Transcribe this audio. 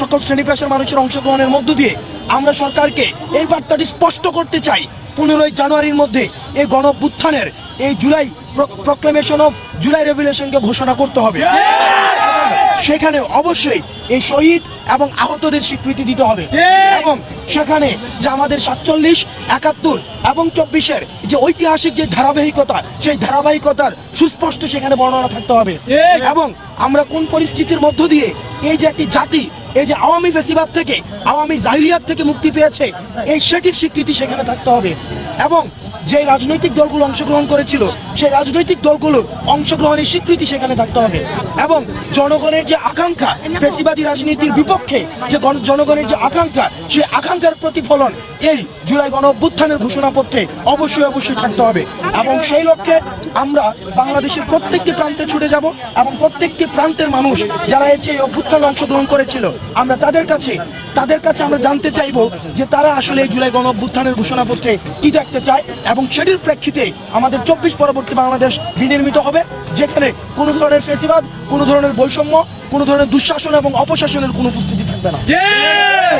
সকল শ্রেণি পেশার মানুষের অংশগ্রহণের মধ্য দিয়ে আমরা সরকারকে এই বার্তাটি স্পষ্ট করতে চাই। পনেরোই জানুয়ারির মধ্যে এই গণভ্যুত্থানের এই জুলাই প্রক্লেমেশন অফ জুলাই রেভুলেশনকে ঘোষণা করতে হবে। সেখানে অবশ্যই এই শহীদ এবং আহতদের স্বীকৃতি দিতে হবে। এবং সেখানে যে আমাদের সাতচল্লিশ একাত্তর এবং চব্বিশের যে ঐতিহাসিক যে ধারাবাহিকতা সেই ধারাবাহিকতার সুস্পষ্ট সেখানে বর্ণনা থাকতে হবে। এবং আমরা কোন পরিস্থিতির মধ্য দিয়ে এই যে একটি জাতি এই যে আওয়ামী ফেসিবাদ থেকে আওয়ামী জাহিরিয়াত থেকে মুক্তি পেয়েছে এই সেটির স্বীকৃতি সেখানে থাকতে হবে। এবং যে রাজনৈতিক দলগুলো অংশগ্রহণ করেছিল, সেই রাজনৈতিক দলগুলোর অংশগ্রহণের স্বীকৃতি সেখানে থাকতে হবে। এবং জনগণের যে আকাঙ্ক্ষা, ফেসিবাদী রাজনীতির বিপক্ষে যে জনগণের যে আকাঙ্ক্ষা, সেই আকাঙ্ক্ষার প্রতিফলন এই জুলাই গণ অভ্যুত্থানের ঘোষণাপত্রে অবশ্যই অবশ্যই থাকতে হবে। এবং সেই লক্ষ্যে আমরা বাংলাদেশের প্রত্যেকটি প্রান্তে ছুটে যাব এবং প্রত্যেকটি প্রান্তের মানুষ যারা এই অভ্যুত্থানে অংশগ্রহণ করেছিল, আমরা তাদের কাছে তাদের কাছে আমরা জানতে চাইব যে তারা আসলে এই জুলাই গণ অভ্যুত্থানের ঘোষণাপত্রে কি দেখতে চায় এবং সেটির প্রেক্ষিতে আমাদের চব্বিশ পরবর্তী বাংলাদেশ বিনির্মিত হবে, যেখানে কোনো ধরনের ফেসিবাদ, কোনো ধরনের বৈষম্য, কোনো ধরনের দুঃশাসন এবং অপশাসনের কোনো উপস্থিতি থাকবে না।